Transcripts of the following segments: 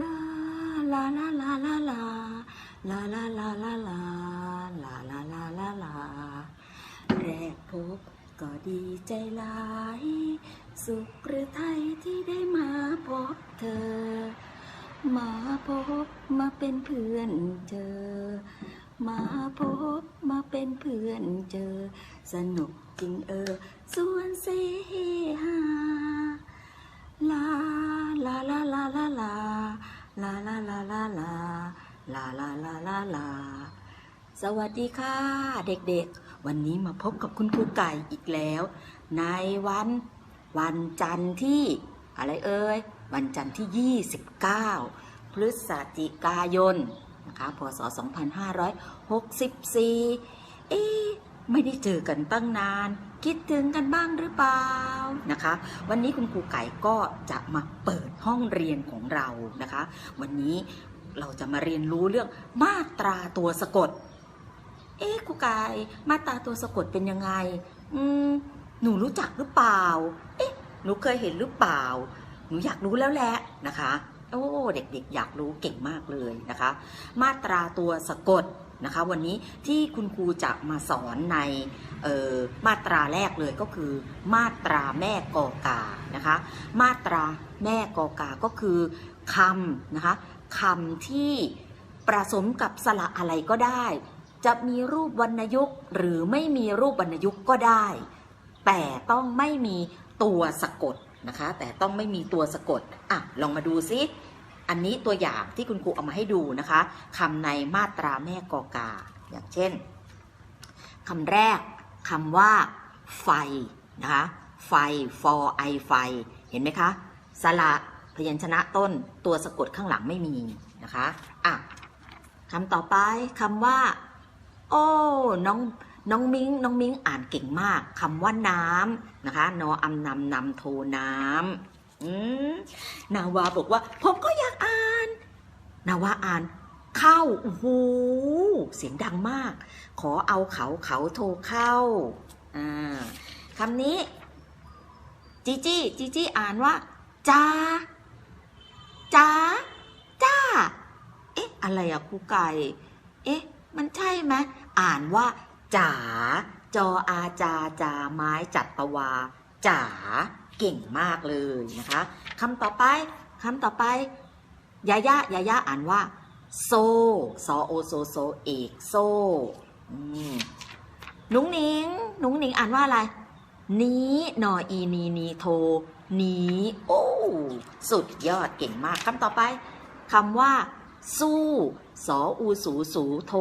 ลาลาลาลาลาลาลาลาลาลาลาลาลาลาลาลาแรกพบก็ดีใจหลาย สุขหรือไทยที่ได้มาพบเธอ มาพบมาเป็นเพื่อนเจอ มาพบมาเป็นเพื่อนเจอ สนุกจริงเออ ส่วนเสฮา ลาลาลาลาลาลาลาลาลาลาลาลาลาลาลาลาสวัสดีค่ะ เด็กๆ วันนี้มาพบกับคุณครูไก่อีกแล้ว ในวัน วันจันทร์ที่ อะไรเอ่ยวันจันทร์ที่ 29 พฤศจิกายนนะคะพศ 2564 เอ๊ะไม่ได้เจอกันตั้งนาน คิดถึงกันบ้างหรือเปล่านะคะ วันนี้คุณครูไก่ก็จะมาเปิดห้องเรียนของเรานะคะ วันนี้เราจะมาเรียนรู้เรื่องมาตราตัวสะกด เอ๊ะครูไก่มาตราตัวสะกดเป็นยังไง อืมหนูรู้จักหรือเปล่า เอ๊ะหนูเคยเห็นหรือเปล่า หนูอยากรู้แล้วแหละนะคะโอ้เด็กๆ อยากรู้เก่งมากเลยนะคะ มาตราตัวสะกด นะคะ วันนี้ที่คุณครูจะมาสอนในมาตราแรกเลยก็คือ มาตราแม่กอกานะคะ มาตราแม่กอกาก็คือคำนะคะคำที่ประสมกับสระอะไรก็ได้ จะมีรูปวรรณยุกต์หรือไม่มีรูปวรรณยุกต์ก็ได้ แต่ต้องไม่มีตัวสะกดนะคะ แต่ต้องไม่มีตัวสะกดอะลองมาดูซิ อันนี้ตัวอย่างที่คุณครูเอามาให้ดูนะคะคำในมาตราแม่กอกา อย่างเช่นคำแรกคำว่า ไฟนะคะไฟ for i ไฟ เห็นไหมคะสระพยัญชนะต้นตัวสะกดข้างหลังไม่มีนะคะอะคำต่อไปคำว่า โอ้น้องน้องมิงน้องมิ้งอ่านเก่งมากคำว่าน้ำนะคะนออำนำนำโทน้ำ นาวาบอกว่า ผมก็อยากอ่าน นาวาอ่าน เข้าโอ้โหเสียงดังมาก ขอเอาเขาเขาโทรเข้าอ่าคำนี้ จีจี้จีจี้อ่านว่าจ้าจ้าจ้า เอ๊ะ อะไรอะครูไก่ เอ๊ะ มันใช่ไหมอ่านว่าจ๋าจออาจาจาไม้จัดประวาจ๋า เก่งมากเลยนะคะคำต่อไปคำต่อไปยาย่ายาย่าอ่านว่า โซซโอโซโซเอกโซหนุงนิงหนุงนิงอ่านว่าอะไร นี้นออีนีนีโท นี้โอ้สุดยอดเก่งมากคำต่อไปคำว่า สู้สออูสูสูโท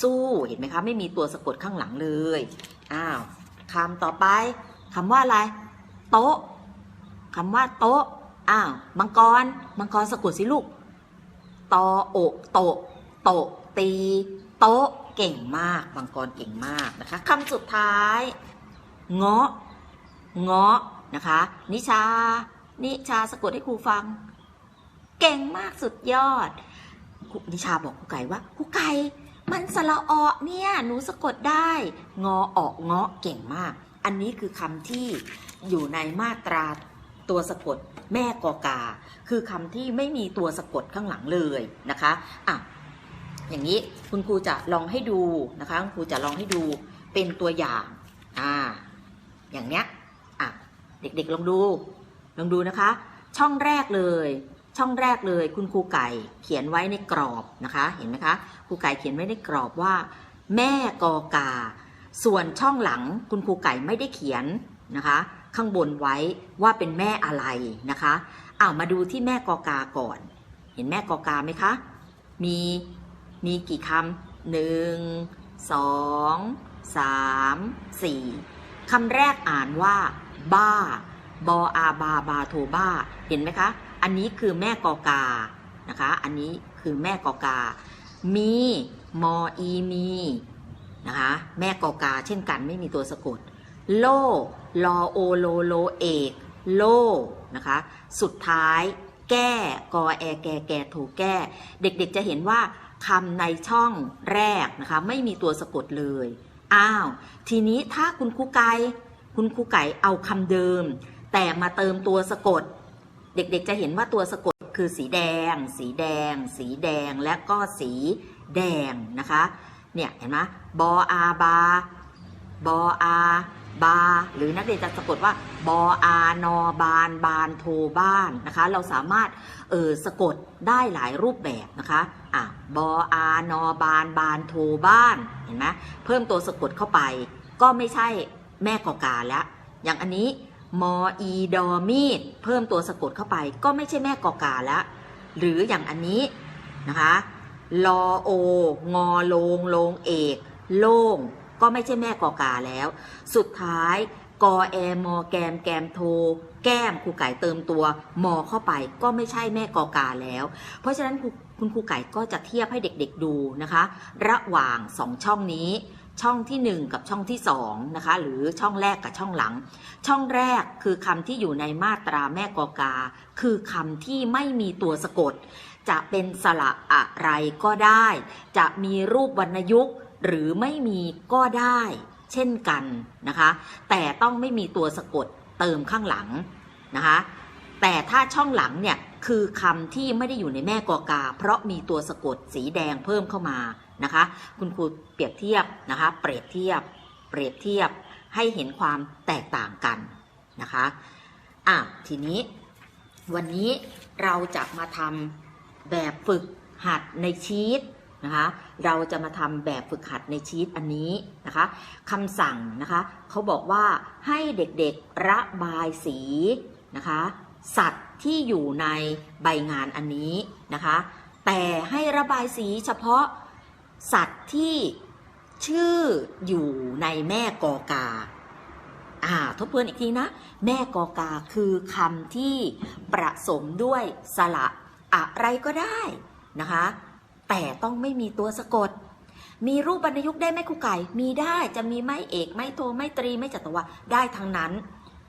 สู้เห็นไหมคะไม่มีตัวสะกดข้างหลังเลยอ้าวคำต่อไปคำว่าอะไร โต๊ะ คำว่าโต๊ะ อ้าว มังกร มังกรสะกดสิลูก ตอโอะโตะโตะตี โต๊ะ เก่งมาก มังกรเก่งมากนะคะคำสุดท้าย เงาะ เงาะนะคะ นิชา นิชาสะกดให้ครูฟัง เก่งมากสุดยอด นิชาบอกครูไก่ว่าครูไก่มันสระออเนี่ย หนูสะกดได้ งอออกเงาะเก่งมาก อันนี้คือคำที่อยู่ในมาตรา ตัวสะกดแม่กอกา คือคำที่ไม่มีตัวสะกดข้างหลังเลยนะคะอะอย่างนี้คุณครูจะลองให้ดูนะคะคุณครูจะลองให้ดูเป็นตัวอย่างอ่าอย่างเนี้ยอะเด็กๆลองดูลองดูนะคะ ช่องแรกเลย ช่องแรกเลย คุณครูไก่เขียนไว้ในกรอบนะคะเห็นไหมคะครูไก่เขียนไว้ในกรอบว่า แม่กอกา ส่วนช่องหลังคุณครูไก่ไม่ได้เขียนนะคะ ข้างบนไว้ว่าเป็นแม่อะไรนะคะอ้าวมาดูที่แม่กอกาก่อน เห็นแม่กอกาไหมคะ มีมีกี่คำหนึ่งสองสามสี่คำแรกอ่านว่า บ้า บออาบาบาโทบ้า เห็นไหมคะ อันนี้คือแม่กอกานะคะ อันนี้คือแม่กอกา มีมออีมีนะคะ แม่กอกาเช่นกันไม่มีตัวสะกด โลลอโอโลโลเอก โลนะคะ สุดท้าย แก้กอแอแกแกโทแก้ เด็กๆจะเห็นว่าคำในช่องแรกนะคะ ไม่มีตัวสะกดเลย อ้าว ทีนี้ถ้าคุณครูไก่คุณครูไก่เอาคำเดิม แต่มาเติมตัวสะกด เด็กๆจะเห็นว่าตัวสะกดคือสีแดง สีแดง สีแดงและก็สีแดงนะคะ เนี่ยเห็นไหมบออาบาบออา บา หรือนักเรียนจะสะกดว่าบออานอบานบานโทบ้านนะคะ เราสามารถเออสะกดได้หลายรูปแบบนะคะอะบออานอบานบานโทบ้านเห็นไหมเพิ่มตัวสะกดเข้าไป ก็ไม่ใช่แม่กอกาแล้ว อย่างอันนี้มออีดอมีดเพิ่มตัวสะกดเข้าไป ก็ไม่ใช่แม่กอกาแล้ว หรืออย่างอันนี้นะคะลอโองอโลงโลงเอก โล่ง ก็ไม่ใช่แม่กอกาแล้ว สุดท้ายกอแอมอแกมแกมโท แก้มครูไก่เติมตัวมอเข้าไปก็ไม่ใช่แม่กอกาแล้ว เพราะฉะนั้นคุณครูไก่ก็จะเทียบให้เด็กๆดูนะคะ ระหว่างสองช่องนี้ ช่องที่ 1 กับช่องที่ 2 นะคะ หรือช่องแรกกับช่องหลัง ช่องแรกคือคำที่อยู่ในมาตราแม่กอกา คือคำที่ไม่มีตัวสะกด จะเป็นสระอะไรก็ได้ จะมีรูปวรรณยุกต์ หรือไม่มีก็ได้เช่นกันนะคะ แต่ต้องไม่มีตัวสะกดเติมข้างหลังนะคะ แต่ถ้าช่องหลังเนี่ยคือคำที่ไม่ได้อยู่ในแม่กอกา เพราะมีตัวสะกดสีแดงเพิ่มเข้ามานะคะ คุณครูเปรียบเทียบนะคะ เปรียบเทียบ เปรียบเทียบให้เห็นความแตกต่างกันนะคะอะทีนี้วันนี้เราจะมาทำแบบฝึกหัดในชีต นะคะเราจะมาทำแบบฝึกหัดในชีตอันนี้นะคะคำสั่งนะคะเขาบอกว่าให้เด็กๆระบายสีนะคะสัตว์ที่อยู่ในใบงานอันนี้นะคะแต่ให้ระบายสีเฉพาะสัตว์ที่ชื่ออยู่ในแม่กอกาอ่าทบทวนอีกทีนะ แม่กอกาคือคำที่ประสมด้วยสระอะไรก็ได้นะคะ แต่ต้องไม่มีตัวสะกด มีรูปบรรยุกได้ไหมครูไก่ มีได้จะมีไม่เอก ไม่โทไม่ตรีไม่จัตวาได้ทั้งนั้น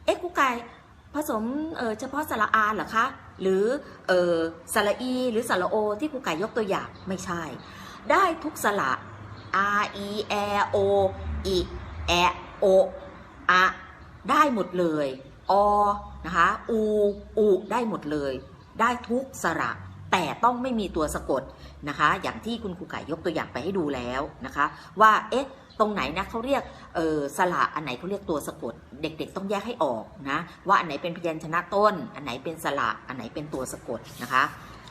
เอ๊ะครูไก่ผสมเออเฉพาะสระอาเหรอคะ หรือเออสระอี หรือสระโอ ที่ครูไก่ยกตัวอย่างไม่ใช่ ได้ทุกสระ R E A O I E O อะได้หมดเลย อ นะคะ อู อู ได้หมดเลย ได้ทุกสระ แต่ต้องไม่มีตัวสะกดนะคะ อย่างที่คุณครูไก่ยกตัวอย่างไปให้ดูแล้วนะคะ ว่าเอ๊ะตรงไหนนะเขาเรียกเออสระอันไหนเขาเรียกตัวสะกด เด็กๆ ต้องแยกให้ออกนะว่าอันไหนเป็นพยัญชนะต้น อันไหนเป็นสระอันไหนเป็นตัวสะกดนะคะ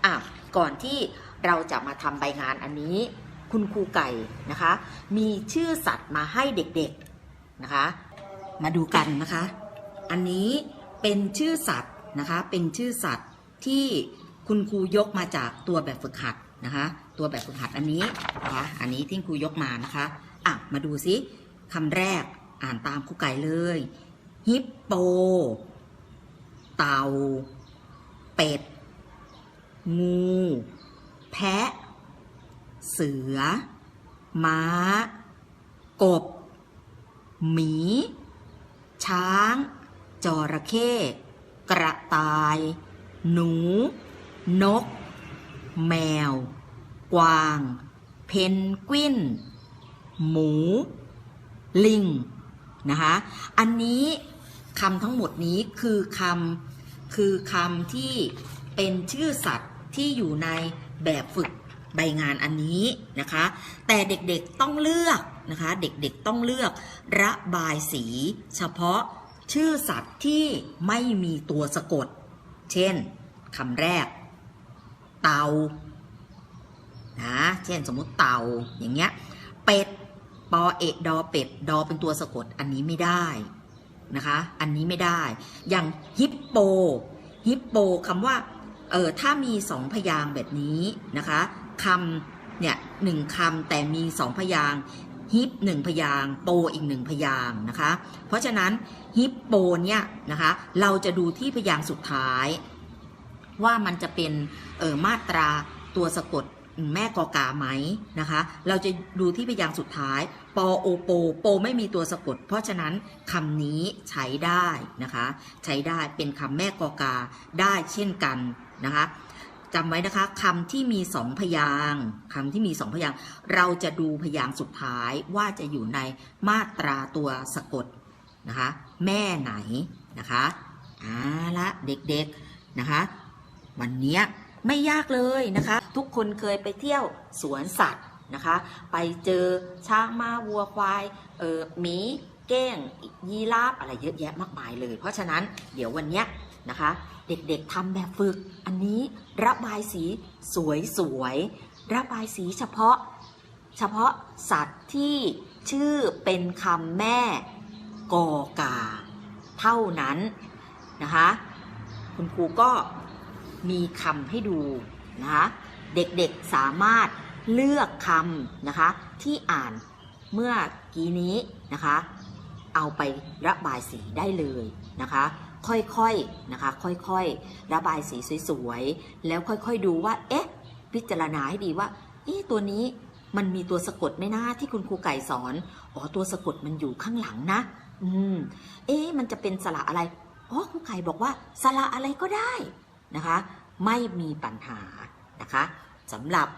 อะก่อนที่เราจะมาทำใบงานอันนี้ คุณครูไก่นะคะ มีชื่อสัตว์มาให้เด็กๆนะคะ มาดูกันนะคะ อันนี้เป็นชื่อสัตว์นะคะเป็นชื่อสัตว์ที่ คุณครูยกมาจากตัวแบบฝึกหัดนะคะ ตัวแบบฝึกหัดอันนี้นะคะอันนี้ที่ครูยกมานะคะอะมาดูซิคำแรกอ่านตามครูไก่เลย ฮิปโป เต่า เป็ด งู แพะ เสือ ม้า กบ หมี ช้าง จระเข้ กระต่าย หนู นก แมว กวาง เพนกวิน หมู ลิง นะคะ อันนี้คำทั้งหมดนี้คือคำคือคำที่เป็นชื่อสัตว์ที่อยู่ในแบบฝึกใบงานอันนี้นะคะ แต่เด็กๆต้องเลือกนะคะ เด็กๆต้องเลือกระบายสี เฉพาะชื่อสัตว์ที่ไม่มีตัวสะกด เช่นคำแรก เตานะเช่นสมมุติเตาอย่างเงี้ยเป็ดปอเอกดอเป็ดดอเป็นตัวสะกดอันนี้ไม่ได้นะคะอันนี้ไม่ได้ อย่างฮิปโปฮิปโปคำว่าเออถ้ามีสองพยางแบบนี้นะคะคำเนี่ยหนึ่งคำแต่มีสองพยางฮิปหนึ่งพยางโปอีกหนึ่งพยางนะคะ เพราะฉะนั้นฮิปโปเนี่ยนะคะเราจะดูที่พยางสุดท้าย ว่ามันจะเป็นเออมาตราตัวสะกดแม่กอกาไหมนะคะ เราจะดูที่พยางค์สุดท้าย ปโอโป โปไม่มีตัวสะกด เพราะฉะนั้นคำนี้ใช้ได้นะคะ ใช้ได้เป็นคำแม่กอกาได้เช่นกันนะคะจำไว้นะคะคำที่มีสองพยางคำที่มีสองพยางเราจะดูพยางสุดท้ายว่าจะอยู่ในมาตราตัวสะกดนะคะ แม่ไหนนะคะอ่าละเด็กๆนะคะ วันนี้ไม่ยากเลยนะคะ ทุกคนเคยไปเที่ยวสวนสัตว์นะคะ ไปเจอช้างม้าวัวควายเออหมีเก้งยีราฟอะไรเยอะแยะมากมายเลย เพราะฉะนั้นเดี๋ยววันนี้นะคะ เด็กๆทำแบบฝึก อันนี้ระบายสีสวยๆระบายสีเฉพาะ เฉพาะสัตว์ที่ชื่อเป็นคำแม่กอกา เท่านั้นนะคะ คุณครูก็ มีคำให้ดูนะคะเด็กๆสามารถเลือกคำนะคะที่อ่านเมื่อกี้นี้นะคะ เอาไประบายสีได้เลยนะคะ ค่อยๆนะคะ ค่อยๆ ระบายสีสวยๆ แล้วค่อยๆดูว่า เอ๊ะ พิจารณาให้ดีว่า เอ๊ะ ตัวนี้มันมีตัวสะกดไหมนะที่คุณครูไก่สอน อ๋อ ตัวสะกดมันอยู่ข้างหลังนะ อืม เอ๊ะ มันจะเป็นสระอะไร อ๋อ ครูไก่บอกว่าสระอะไรก็ได้ นะคะ ไม่มีปัญหานะคะสำหรับ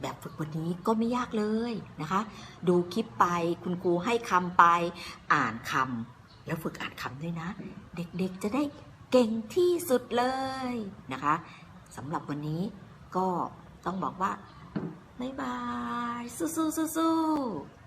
แบบฝึกวันนี้ก็ไม่ยากเลยนะคะ ดูคลิปไปคุณครูให้คำไปอ่านคำแล้วฝึกอ่านคำด้วยนะ เด็กๆจะได้เก่งที่สุดเลยนะคะสำหรับวันนี้ก็ต้องบอกว่า บ๊ายบาย สู้ๆสู้ๆ